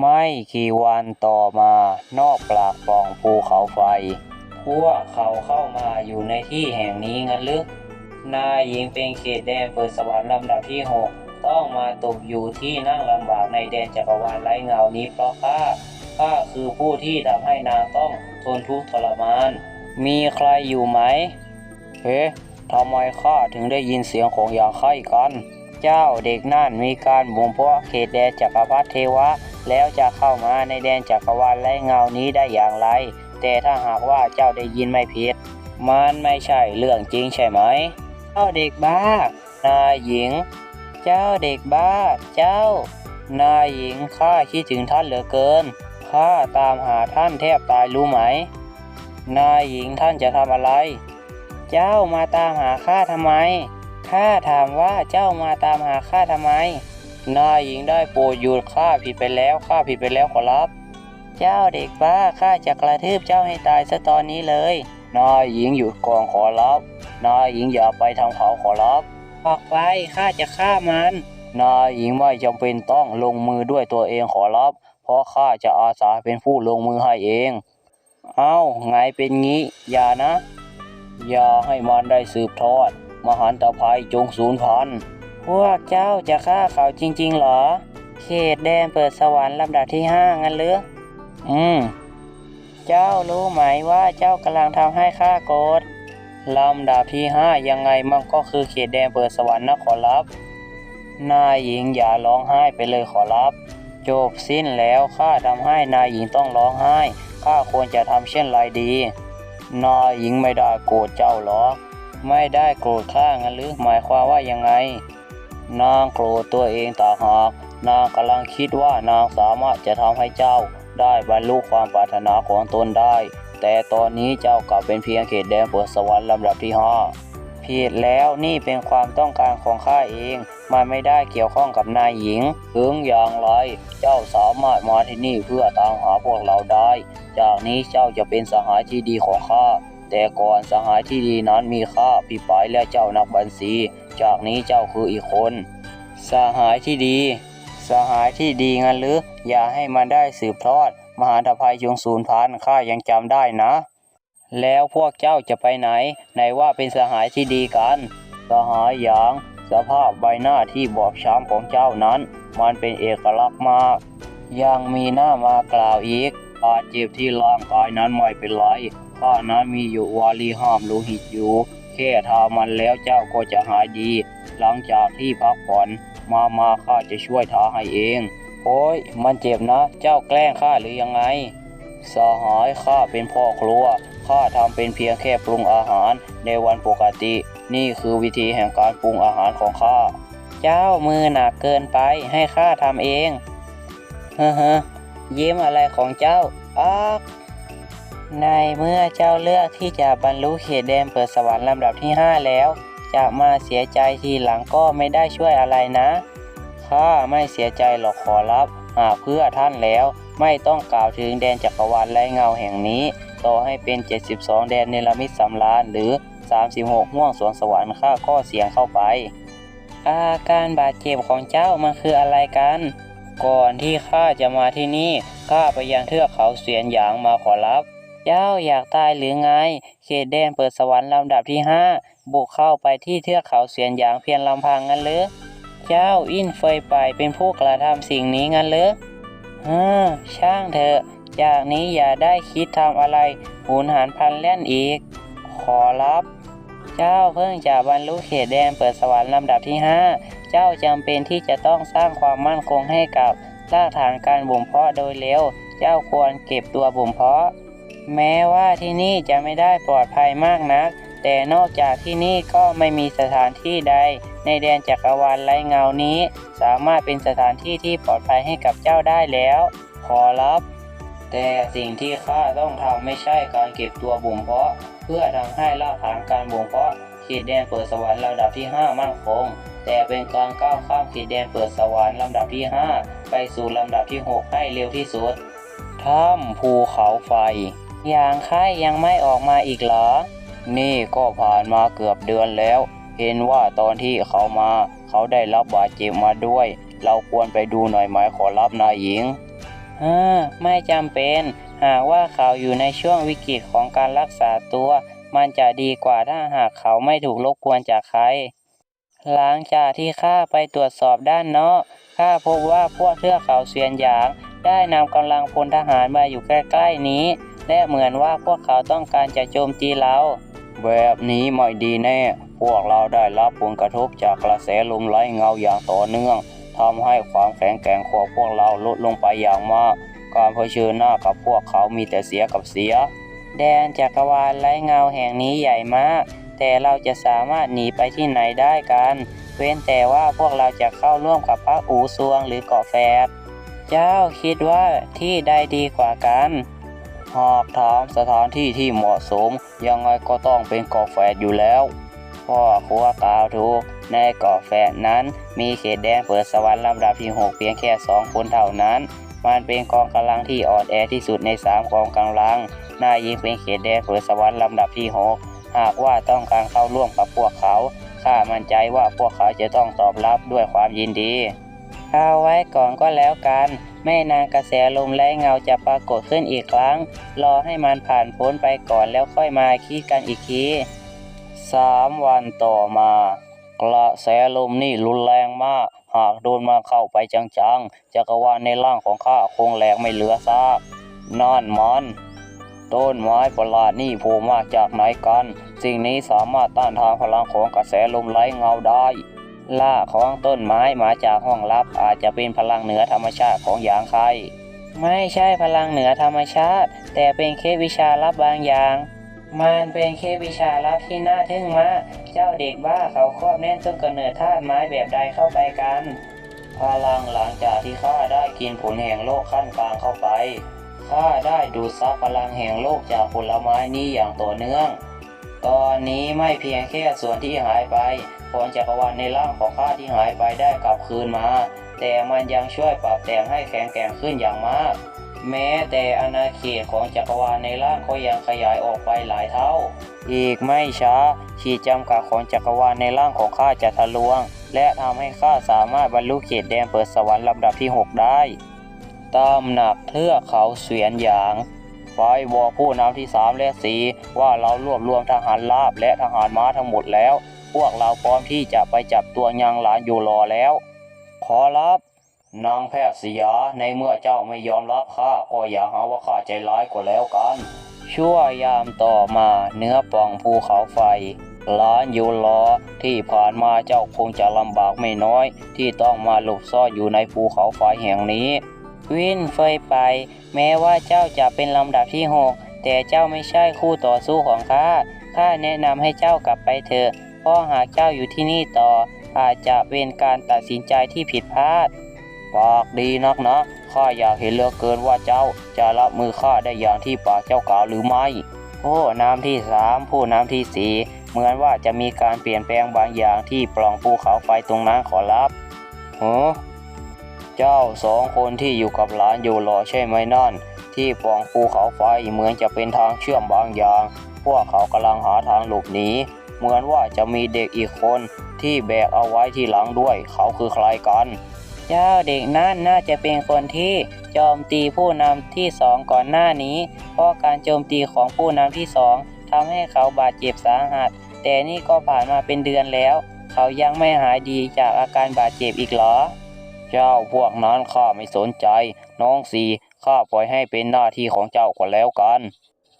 ไม่กี่วันต่อมานอกปากปล่องภูเขาไฟ พวกเขาเข้ามาอยู่ในที่แห่งนี้งั้นหรือนายหญิงเป็นเขตแดนเปิดสวรรค์ลำดับที่หกต้องมาตกอยู่ที่นั่งลำบากในแดนจักรวาลไร้เงานี้เพราะข้าข้าคือผู้ที่ทำให้นางต้องทนทุกข์ทรมาน มีใครอยู่ไหมเฮ้ทำไมข้าถึงได้ยินเสียงของอย่างไข้กัน เจ้าเด็กนั่นมีการบ่มเพาะเขตแดนจักรพรรดิเทวะ แล้วจะเข้ามาในแดนจักรวาลไร้เงานี้ได้อย่างไร แต่ถ้าหากว่าเจ้าได้ยินไม่ผิด มันไม่ใช่เรื่องจริงใช่ไหม เจ้าเด็กบ้านายหญิง เจ้าเด็กบ้า เจ้า นายหญิงข้าคิดถึงท่านเหลือเกินข้าตามหาท่านแทบตายรู้ไหม นายหญิงท่านจะทำอะไร เจ้ามาตามหาข้าทำไม ข้าถามว่าเจ้ามาตามหาข้าทำไมนายหญิงได้โปรดหยุดข้าผิดไปแล้วข้าผิดไปแล้วขอรับ เจ้าเด็กบ้าข้าจะกระทืบเจ้าให้ตายซะตอนนี้เลยนายหญิงหยุดก่อนขอรับนายหญิงอย่าไปทำเขาขอรับออกไปข้าจะฆ่ามันนายหญิงไม่จำเป็นต้องลงมือด้วยตัวเองขอรับ เพราะข้าจะอาสาเป็นผู้ลงมือให้เอง เอ้าไงเป็นงี้ อย่านะ อย่าให้มันได้สืบทอด มหันตภัยจงสูญพันธุ์พวกเจ้าจะฆ่าเขาจริง ๆ เหรอ เขตแดนเปิดสวรรค์ลำดับที่ห้างั้นหรืออืม เจ้ารู้ไหมว่าเจ้ากำลังทำให้ข้าโกรธลำดับที่ห้ายังไงมันก็คือเขตแดนเปิดสวรรค์นะขอรับ นายหญิงอย่าร้องไห้ไปเลยขอรับ จบสิ้นแล้วข้าทำให้นายหญิงต้องร้องไห้ข้าควรจะทำเช่นไรดี นายหญิงไม่ได้โกรธเจ้าหรอก ไม่ได้โกรธข้างั้นหรือหมายความว่ายังไง นางโกรธตัวเองต่างหากนางกำลังคิดว่านางสามารถจะทำให้เจ้าได้บรรลุความปรารถนาของตนได้ แต่ตอนนี้เจ้ากลับเป็นเพียงเขตแดนเปิดสวรรค์ลำดับที่ห้าผิดแล้วนี่เป็นความต้องการของข้าเอง มันไม่ได้เกี่ยวข้องกับนายหญิง ถึงอย่างไร เจ้าสามารถมาที่นี่เพื่อตามหาพวกเราได้ จากนี้เจ้าจะเป็นสหายที่ดีของข้า แต่ก่อนสหายที่ดีนั้นมีข้าพี่ปายและเจ้านักบัญชี จากนี้เจ้าคืออีกคน สหายที่ดี สหายที่ดีงั้นหรือ อย่าให้มันได้สืบทอด มหาทภัยจงสูญพันข้ายังจำได้นะ แล้วพวกเจ้าจะไปไหน ไหนว่าเป็นสหายที่ดีกัน สหายหยางสภาพใบหน้าที่บอบช้ำของเจ้านั้น มันเป็นเอกลักษณ์มาก ยังมีหน้ามากล่าวอีกบาดเจ็บที่ร่างกายนั้นไม่เป็นไร ข้านั้นมีอยู่วาลีห้ามโลหิตอยู่ แค่ทามันแล้วเจ้าก็จะหายดี หลังจากที่พักผ่อน มามาข้าจะช่วยทาให้เอง โอ้ย มันเจ็บนะ เจ้าแกล้งข้าหรือยังไง สหายข้าเป็นพ่อครัว ข้าทำเป็นเพียงแค่ปรุงอาหารในวันปกติ นี่คือวิธีแห่งการปรุงอาหารของข้า เจ้ามือหนักเกินไปให้ข้าทำเองเฮ้อเฮ้ยิ้มอะไรของเจ้าอ๊อก ในเมื่อเจ้าเลือกที่จะบรรลุเขตแดนเปิดสวรรค์ลำดับที่ 5 แล้ว จะมาเสียใจทีหลังก็ไม่ได้ช่วยอะไรนะข้าไม่เสียใจหรอกขอรับหากเพื่อท่านแล้วไม่ต้องกล่าวถึงแดนจักรวาลไร้เงาแห่งนี้ ต่อให้เป็น 72 แดนเนรมิตสำราญหรือ 36ห่วงสวงสวรรค์ข้าก็เสียงเข้าไป อาการบาดเจ็บของเจ้ามันคืออะไรกัน ก่อนที่ข้าจะมาที่นี่ข้าไปยังเทือกเขาเสียนหยางมาขอรับ เจ้าอยากตายหรือไง เขตแดนเปิดสวรรค์ลำดับที่ห้าบุกเข้าไปที่เทือกเขาเสียนหยางเพียงลำพังงั้นหรือเจ้าอินเฟยไปเป็นผู้กระทำสิ่งนี้งั้นหรือฮ่าช่างเถอะจากนี้อย่าได้คิดทำอะไรหุนหันพันแล่นอีก ขอรับ เจ้าเพิ่งจะบรรลุเขตแดนเปิดสวรรค์ลำดับที่ห้าเจ้าจำเป็นที่จะต้องสร้างความมั่นคงให้กับรากฐานการบ่มเพาะโดยเร็ว เจ้าควรเก็บตัวบ่มเพาะ แม้ว่าที่นี่จะไม่ได้ปลอดภัยมากนัก แต่นอกจากที่นี่ก็ไม่มีสถานที่ใด ในแดนจักรวาลไร้เงานี้ สามารถเป็นสถานที่ที่ปลอดภัยให้กับเจ้าได้แล้ว ขอรับ แต่สิ่งที่ข้าต้องทำไม่ใช่การเก็บตัวบ่มเพาะ เพื่อทำให้รากฐานการบ่มเพาะเขตแดนเปิดสวรรค์ลำดับที่ 5 มั่นคง แต่เป็นการก้าวข้ามเขตแดนเปิดสวรรค์ลำดับที่ 5 ไปสู่ลำดับที่ 6 ให้เร็วที่สุดถ้ำภูเขาไฟ อย่างไข้ยังไม่ออกมาอีกเหรอ นี่ก็ผ่านมาเกือบเดือนแล้ว เห็นว่าตอนที่เขามา เขาได้รับบาดเจ็บมาด้วย เราควรไปดูหน่อยไหมขอรับนายหญิงเออไม่จำเป็น หากว่าเขาอยู่ในช่วงวิกฤตของการรักษาตัว มันจะดีกว่าถ้าหากเขาไม่ถูกรบกวนจากใคร หลังจากที่ข้าไปตรวจสอบด้านนอกข้าพบว่าพวกเทือกเขาเสียนหยางได้นำกำลังพลทหารมาอยู่ใกล้ ๆนี้ และเหมือนว่าพวกเขาต้องการจะโจมตีเรา แบบนี้ไม่ดีแน่ พวกเราได้รับผลกระทบจากกระแสลมไร้เงาอย่างต่อเนื่องทำให้ความแข็งแกร่งของพวกเราลดลงไปอย่างมาก การเผชิญหน้ากับพวกเขามีแต่เสียกับเสีย แดนจักรวาลไร้เงาแห่งนี้ใหญ่มาก แต่เราจะสามารถหนีไปที่ไหนได้กัน เว้นแต่ว่าพวกเราจะเข้าร่วมกับพระอูซวงหรือเกาะแฟดเจ้าคิดว่าที่ใดดีกว่ากัน หากถามสถานที่ที่เหมาะสม ยังไงก็ต้องเป็นเกาะแฟดอยู่แล้ว พ่อครัวกล่าวถูก ในเกาะแฟดนั้น มีเขตแดนเปิดสวรรค์ลำดับที่ 6 เพียงแค่สองคนเท่านั้น มันเป็นกองกำลังที่อ่อนแอที่สุดใน 3 กองกำลังน่ายิงเป็นเขตแดนเปิดสวรรค์ลำดับที่ 6 หากว่าต้องการเข้าร่วมกับพวกเขาข้ามั่นใจว่าพวกเขาจะต้องตอบรับด้วยความยินดี เอาไว้ก่อนก็แล้วกัน ไม่นานกระแสลมและเงาจะปรากฏขึ้นอีกครั้ง รอให้มันผ่านพ้นไปก่อนแล้วค่อยมาคิดกันอีกทีสามวันต่อมากระแสลมนี่รุนแรงมาก หากโดนมาเข้าไปจังๆจักรวาลในร่างของข้าคงแหลกไม่เหลือซากนั่นมันต้นไม้ประหลาดนี่โผล่มาจากไหนกัน สิ่งนี้สามารถต้านทานพลังของกระแสลมไร้เงาได้ ราของต้นไม้มาจากห้องลับอาจจะเป็นพลังเหนือธรรมชาติของหยางไคไม่ใช่พลังเหนือธรรมชาติ แต่เป็นเคสวิชาลับบางอย่าง มันเป็นเคสวิชาลับที่น่าทึ่งมากเจ้าเด็กบ้าเขาครอบแน่นต้นกำเนิดธาตุไม้แบบใดเข้าไปกัน พลังหลังจากที่ข้าได้กินผลแห่งโลกขั้นกลางเข้าไปข้าได้ดูดซับพลังแห่งโลกจากผลไม้นี้อย่างต่อเนื่อง ตอนนี้ไม่เพียงแค่ส่วนที่หายไปผลจักรวาลในร่างของข้าที่หายไปได้กลับคืนมา แต่มันยังช่วยปรับแต่งให้แข็งแกร่งขึ้นอย่างมาก แม้แต่อาณาเขตของจักรวาลในร่างก็ยังขยายออกไปหลายเท่า อีกไม่ช้า ขีดจำกัดของจักรวาลในร่างของข้าจะทะลวง และทำให้ข้าสามารถบรรลุเขตแดนเปิดสวรรค์ลำดับที่ 6 ได้ตามหนักเทือกเขาเสวียนหยาง ไฟบอกผู้นำที่ 3 และ 4 ว่าเรารวบรวมทหารลาบและทหารม้าทั้งหมดแล้ว พวกเราพร้อมที่จะไปจับตัวยังหลานอยู่รอแล้ว ขอรับนางแพทย์สยาในเมื่อเจ้าไม่ยอมรับข้าก็อย่าหาว่าข้าใจร้ายกว่าแล้วกัน ชั่วยามต่อมาเนื้อป่องภูเขาไฟหลานยูรอที่ผ่านมาเจ้าคงจะลำบากไม่น้อย ที่ต้องมาหลบซ่อนอยู่ในภูเขาไฟแห่งนี้ วินเฟยไป แม้ว่าเจ้าจะเป็นลำดับที่หกแต่เจ้าไม่ใช่คู่ต่อสู้ของข้าข้าแนะนำให้เจ้ากลับไปเถอะเพราะหากเจ้าอยู่ที่นี่ต่อ อาจจะเป็นการตัดสินใจที่ผิดพลาดปากดีนักนะข้าอยากเห็นเหลือเกินว่าเจ้าจะรับมือข้าได้อย่างที่ปากเจ้ากล่าวหรือไม่ผู้นำที่สามผู้นำที่สี่เหมือนว่าจะมีการเปลี่ยนแปลงบางอย่างที่ปล่องภูเขาไฟตรงนั้นขอรับโอ้ เจ้าสองคนที่อยู่กับหลานอยู่หรอใช่ไหมนั่น ที่ปล่องภูเขาไฟเหมือนจะเป็นทางเชื่อมบางอย่าง พวกเขากำลังหาทางหลบหนีเหมือนว่าจะมีเด็กอีกคนที่แบกเอาไว้ที่หลังด้วย เขาคือใครกัน เจ้าเด็กนั่นน่าจะเป็นคนที่โจมตีผู้นำที่สองก่อนหน้านี้ เพราะการโจมตีของผู้นำที่สองทำให้เขาบาดเจ็บสาหัส แต่นี่ก็ผ่านมาเป็นเดือนแล้ว เขายังไม่หายดีจากอาการบาดเจ็บอีกเหรอ เจ้าพวกนั้นข้าไม่สนใจ น้องสีข้าปล่อยให้เป็นหน้าที่ของเจ้าก็แล้วกัน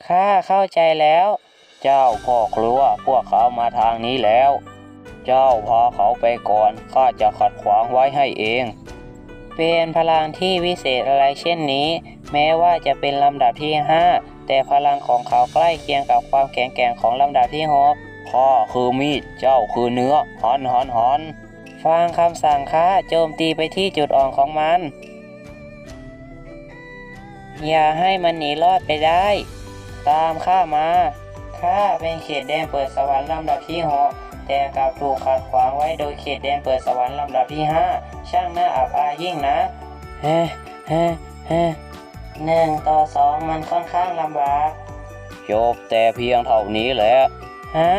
ข้าเข้าใจแล้ว เจ้าพ่อครัวพวกเขามาทางนี้แล้ว เจ้าพาเขาไปก่อนข้าจะขัดขวางไว้ให้เอง เป็นพลังที่วิเศษอะไรเช่นนี้ แม้ว่าจะเป็นลำดับที่5แต่พลังของเขาใกล้เคียงกับความแข็งแกร่งของลำดับที่6ข้าคือมีดเจ้าคือเนื้อหันหันหัน ฟังคำสั่งข้าโจมตีไปที่จุดอ่อนของมัน อย่าให้มันหนีรอดไปได้ ตามข้ามา ข้าเป็นเขตแดนเปิดสวรรค์ลำดับที่หกแต่กลับถูกขัดขวางไว้โดยเขตแดนเปิดสวรรค์ลำดับที่ห้าช่างน่าอับอายยิ่งนะเฮ้เฮ้เฮ้หนึ่งต่อสองมันค่อนข้างลำบากจบแต่เพียงเท่านี้แหละฮะ